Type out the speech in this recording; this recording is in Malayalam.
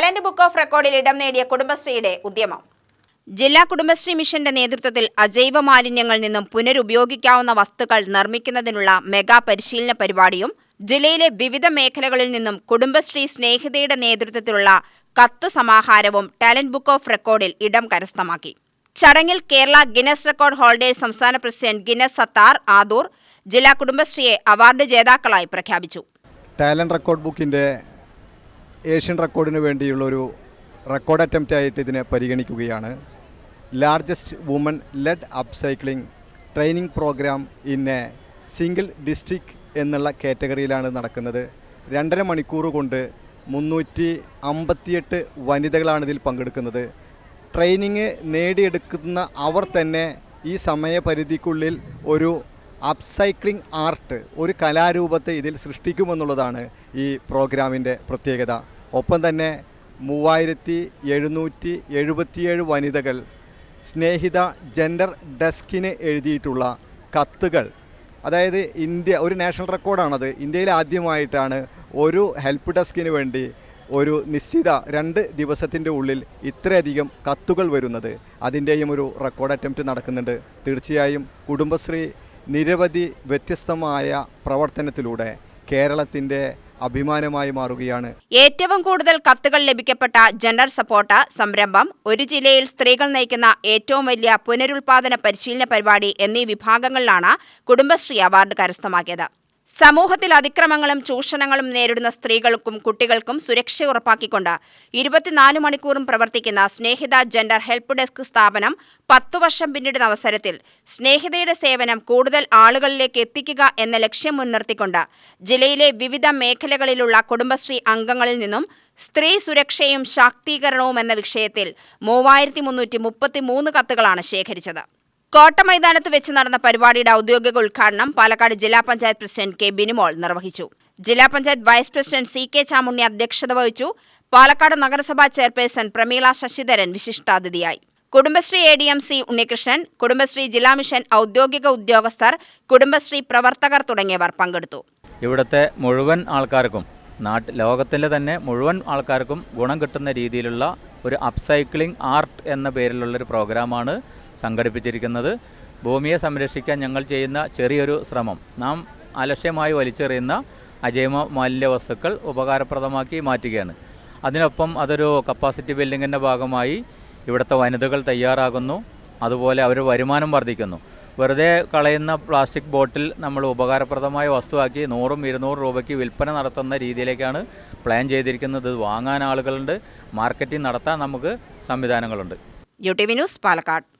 ടാലന്റ് ബുക്ക് ഓഫ് റെക്കോർഡിൽ ഇടം നേടിയ കുടുംബശ്രീയുടെ ഉദ്യമം. ജില്ലാ കുടുംബശ്രീ മിഷന്റെ നേതൃത്വത്തിൽ അജൈവ മാലിന്യങ്ങളിൽ നിന്നും പുനരുപയോഗിക്കാവുന്ന വസ്തുക്കൾ നിർമ്മിക്കുന്നതിനുള്ള മെഗാ പരിശീലന പരിപാടിയും ജില്ലയിലെ വിവിധ മേഖലകളിൽ നിന്നും കുടുംബശ്രീ സ്നേഹിതയുടെ നേതൃത്വത്തിലുള്ള കത്ത് സമാഹാരവും ടാലന്റ് ബുക്ക് ഓഫ് റെക്കോർഡിൽ ഇടം കരസ്ഥമാക്കി. ചടങ്ങിൽ കേരള ഗിനസ് റെക്കോർഡ് ഹോൾഡേഴ്സ് സംസ്ഥാന പ്രസിഡന്റ് ഗിനസ് സത്താർ ആദൂർ ജില്ലാ കുടുംബശ്രീയെ അവാർഡ് ജേതാക്കളായി പ്രഖ്യാപിച്ചു. ടാലന്റ് റെക്കോർഡ് ബുക്കിന്റെ ഏഷ്യൻ റെക്കോർഡിന് വേണ്ടിയുള്ള ഒരു റെക്കോർഡ് അറ്റംപ്റ്റ് ആയിട്ട് ഇതിനെ പരിഗണിക്കുകയാണ്. Largest woman led upcycling training programme in a single district എന്നുള്ള കാറ്റഗറിയിലാണ് നടക്കുന്നത്. രണ്ടര മണിക്കൂർ കൊണ്ട് മുന്നൂറ്റി അമ്പത്തിയെട്ട് വനിതകളാണ് ഇതിൽ പങ്കെടുക്കുന്നത്. ട്രെയിനിങ് നേടിയെടുക്കുന്ന അവർ തന്നെ ഈ സമയപരിധിക്കുള്ളിൽ ഒരു അപ്സൈക്ലിംഗ് ആർട്ട് ഒരു കലാരൂപത്തെ ഇതിൽ സൃഷ്ടിക്കുമെന്നുള്ളതാണ് ഈ പ്രോഗ്രാമിന്റെ പ്രത്യേകത. ഒപ്പം തന്നെ മൂവായിരത്തി എഴുന്നൂറ്റി എഴുപത്തിയേഴ് വനിതകൾ സ്നേഹിത ജെൻഡർ ഡെസ്കിന് എഴുതിയിട്ടുള്ള കത്തുകൾ. അതായത് ഇന്ത്യ ഒരു നാഷണൽ റെക്കോർഡാണത് ഇന്ത്യയിൽ ആദ്യമായിട്ടാണ് ഒരു ഹെൽപ്പ് ഡെസ്കിന് വേണ്ടി ഒരു നിശ്ചിത രണ്ട് ദിവസത്തിന്റെ ഉള്ളിൽ ഇത്രയധികം കത്തുകൾ വരുന്നത്. അതിന്റെയും ഒരു റെക്കോർഡ് അറ്റംപ്റ്റ് നടക്കുന്നുണ്ട്. തീർച്ചയായും കുടുംബശ്രീ നിരവധി വ്യത്യസ്തമായ പ്രവർത്തനത്തിലൂടെ കേരളത്തിന്റെ അഭിമാനമായി മാറുകയാണ്. ഏറ്റവും കൂടുതൽ കത്തുകൾ ലഭിക്കപ്പെട്ട ജനറൽ സപ്പോർട്ട് സംരംഭം ഒരു ജില്ലയിൽ സ്ത്രീകൾ നയിക്കുന്ന ഏറ്റവും വലിയ പുനരുൽപാദന പരിശീലന പരിപാടി എന്നീ വിഭാഗങ്ങളിലാണ് കുടുംബശ്രീ അവാർഡ് കരസ്ഥമാക്കിയത്. സമൂഹത്തിൽ അതിക്രമങ്ങളും ചൂഷണങ്ങളും നേരിടുന്ന സ്ത്രീകൾക്കും കുട്ടികൾക്കും സുരക്ഷ ഉറപ്പാക്കിക്കൊണ്ട് ഇരുപത്തിനാല് മണിക്കൂറും പ്രവർത്തിക്കുന്ന സ്നേഹിത ജെൻഡർ ഹെൽപ്പ് ഡെസ്ക് സ്ഥാപനം പത്തു വർഷം പിന്നിടുന്ന അവസരത്തിൽ സ്നേഹിതയുടെ സേവനം കൂടുതൽ ആളുകളിലേക്ക് എത്തിക്കുക എന്ന ലക്ഷ്യം മുൻനിർത്തിക്കൊണ്ട് ജില്ലയിലെ വിവിധ മേഖലകളിലുള്ള കുടുംബശ്രീ അംഗങ്ങളിൽ നിന്നും സ്ത്രീ സുരക്ഷയും ശാക്തീകരണവും എന്ന വിഷയത്തിൽ മൂവായിരത്തി കത്തുകളാണ് ശേഖരിച്ചത്. കോട്ട മൈതാനത്ത് വെച്ച് നടന്ന പരിപാടിയുടെ ഔദ്യോഗിക ഉദ്ഘാടനം പാലക്കാട് ജില്ലാ പഞ്ചായത്ത് പ്രസിഡന്റ് കെ ബിനിമോൾ നിർവഹിച്ചു. ജില്ലാ panchayat vice president C K Chamunni അധ്യക്ഷത വഹിച്ചു. പാലക്കാട് നഗരസഭാ chairperson Pramila Sasidharan വിശിഷ്ടാതിഥിയായി. Kudumbashree A D M C Unnikrishnan Kudumbashree ജില്ലാ മിഷൻ ഔദ്യോഗിക ഉദ്യോഗസ്ഥർ കുടുംബശ്രീ പ്രവർത്തകർ തുടങ്ങിയവർ പങ്കെടുത്തു. ഇവിടുത്തെ മുഴുവൻ ആൾക്കാർക്കും നാട്ട് ലോകത്തിലെ തന്നെ മുഴുവൻ ആൾക്കാർക്കും ഗുണം കിട്ടുന്ന രീതിയിലുള്ള ഒരു അപ്സൈക്ലിംഗ് ആർട്ട് എന്ന പേരിലുള്ളൊരു പ്രോഗ്രാമാണ് സംഘടിപ്പിച്ചിരിക്കുന്നത്. ഭൂമിയെ സംരക്ഷിക്കാൻ ഞങ്ങൾ ചെയ്യുന്ന ചെറിയൊരു ശ്രമം. നാം അലക്ഷ്യമായി വലിച്ചെറിയുന്ന അജൈവ മാലിന്യ വസ്തുക്കൾ ഉപകാരപ്രദമാക്കി മാറ്റുകയാണ്. അതിനൊപ്പം അതൊരു കപ്പാസിറ്റി ബിൽഡിങ്ങിന്റെ ഭാഗമായി ഇവിടുത്തെ വനിതകൾ തയ്യാറാകുന്നു. അതുപോലെ അവർ വരുമാനം വർദ്ധിക്കുന്നു. വെറുതെ കളയുന്ന പ്ലാസ്റ്റിക് ബോട്ടിൽ നമ്മൾ ഉപകാരപ്രദമായ വസ്തുവാക്കി നൂറും ഇരുന്നൂറ് രൂപയ്ക്ക് വിൽപ്പന നടത്തുന്ന രീതിയിലേക്കാണ് പ്ലാൻ ചെയ്തിരിക്കുന്നത്. വാങ്ങാൻ ആളുകളുണ്ട്. മാർക്കറ്റിംഗ് നടത്താൻ നമുക്ക് സംവിധാനങ്ങളുണ്ട്. U T V news Palakkad.